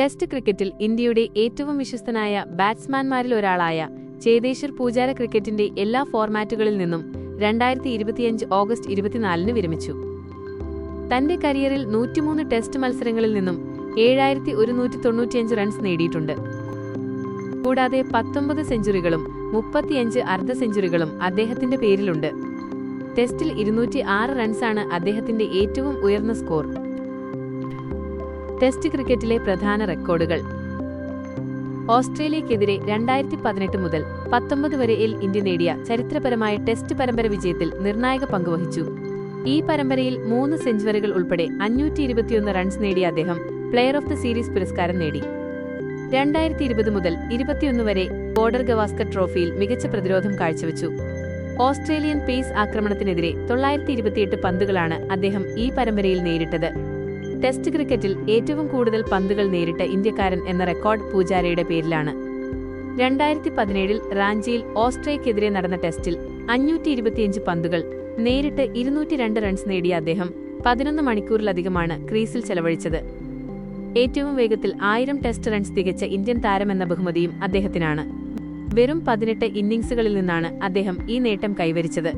Test ക്രിക്കറ്റിൽ ഇന്ത്യയുടെ ഏറ്റവും വിശ്വസ്തനായ ബാറ്റ്സ്മാൻമാരിൽ ഒരാളായ ചേതേശ്വർ പൂജാര ക്രിക്കറ്റിന്റെ എല്ലാ ഫോർമാറ്റുകളിൽ നിന്നും രണ്ടായിരത്തി ഇരുപത്തിയഞ്ച് ഓഗസ്റ്റ് ഇരുപത്തിനാലിന് വിരമിച്ചു. തന്റെ കരിയറിൽ നൂറ്റിമൂന്ന് ടെസ്റ്റ് മത്സരങ്ങളിൽ നിന്നും ഏഴായിരത്തി ഒരുന്നൂറ്റി തൊണ്ണൂറ്റിയഞ്ച് റൺസ് നേടിയിട്ടുണ്ട്. കൂടാതെ പത്തൊമ്പത് സെഞ്ചുറികളും മുപ്പത്തിയഞ്ച് അർദ്ധ സെഞ്ചുറികളും അദ്ദേഹത്തിന്റെ പേരിലുണ്ട്. ടെസ്റ്റിൽ ഇരുന്നൂറ്റി ആറ് റൺസാണ് അദ്ദേഹത്തിന്റെ ഏറ്റവും ഉയർന്ന സ്കോർ. ടെസ്റ്റ് ക്രിക്കറ്റിലെ പ്രധാന റെക്കോർഡുകൾ. ഓസ്ട്രേലിയക്കെതിരെ രണ്ടായിരത്തി പതിനെട്ട് മുതൽ പത്തൊമ്പത് വരെയിൽ ഇന്ത്യ നേടിയ ചരിത്രപരമായ ടെസ്റ്റ് പരമ്പര വിജയത്തിൽ നിർണായക പങ്കുവഹിച്ചു ഈ പരമ്പരയിൽ മൂന്ന് സെഞ്ചുറികൾ ഉൾപ്പെടെ അഞ്ഞൂറ്റി ഇരുപത്തിയൊന്ന് റൺസ് നേടിയ അദ്ദേഹം പ്ലെയർ ഓഫ് ദ സീരീസ് പുരസ്കാരം നേടി. രണ്ടായിരത്തി ഇരുപത് മുതൽ ഇരുപത്തിയൊന്ന് വരെ ബോർഡർ ഗവാസ്കർ ട്രോഫിയിൽ മികച്ച പ്രതിരോധം കാഴ്ചവെച്ചു. ഓസ്ട്രേലിയൻ പേസ് ആക്രമണത്തിനെതിരെ തൊള്ളായിരത്തി ഇരുപത്തിയെട്ട് പന്തുകളാണ് അദ്ദേഹം ഈ പരമ്പരയിൽ നേരിട്ടത്. ടെസ്റ്റ് ക്രിക്കറ്റിൽ ഏറ്റവും കൂടുതൽ പന്തുകൾ നേരിട്ട ഇന്ത്യക്കാരൻ എന്ന റെക്കോർഡ് പൂജാരയുടെ പേരിലാണ്. രണ്ടായിരത്തി പതിനേഴിൽ റാഞ്ചിയിൽ ഓസ്ട്രേലിയക്കെതിരെ നടന്ന ടെസ്റ്റിൽ അഞ്ഞൂറ്റി ഇരുപത്തിയഞ്ച് പന്തുകൾ നേരിട്ട് ഇരുന്നൂറ്റി രണ്ട് റൺസ് നേടിയ അദ്ദേഹം പതിനൊന്ന് മണിക്കൂറിലധികമാണ് ക്രീസിൽ ചെലവഴിച്ചത്. ഏറ്റവും വേഗത്തിൽ ആയിരം ടെസ്റ്റ് റൺസ് തികച്ച ഇന്ത്യൻ താരമെന്ന ബഹുമതിയും അദ്ദേഹത്തിനാണ്. വെറും പതിനെട്ട് ഇന്നിംഗ്സുകളിൽ നിന്നാണ് അദ്ദേഹം ഈ നേട്ടം കൈവരിച്ചത്.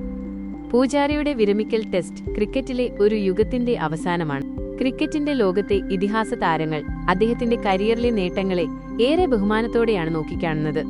പൂജാരയുടെ വിരമിക്കൽ ടെസ്റ്റ് ക്രിക്കറ്റിലെ ഒരു യുഗത്തിന്റെ അവസാനമാണ്. ക്രിക്കറ്റിന്റെ ലോകത്തെ ഇതിഹാസ താരങ്ങൾ അദ്ദേഹത്തിന്റെ കരിയറിലെ നേട്ടങ്ങളെ ഏറെ ബഹുമാനത്തോടെയാണ് നോക്കിക്കാണുന്നത്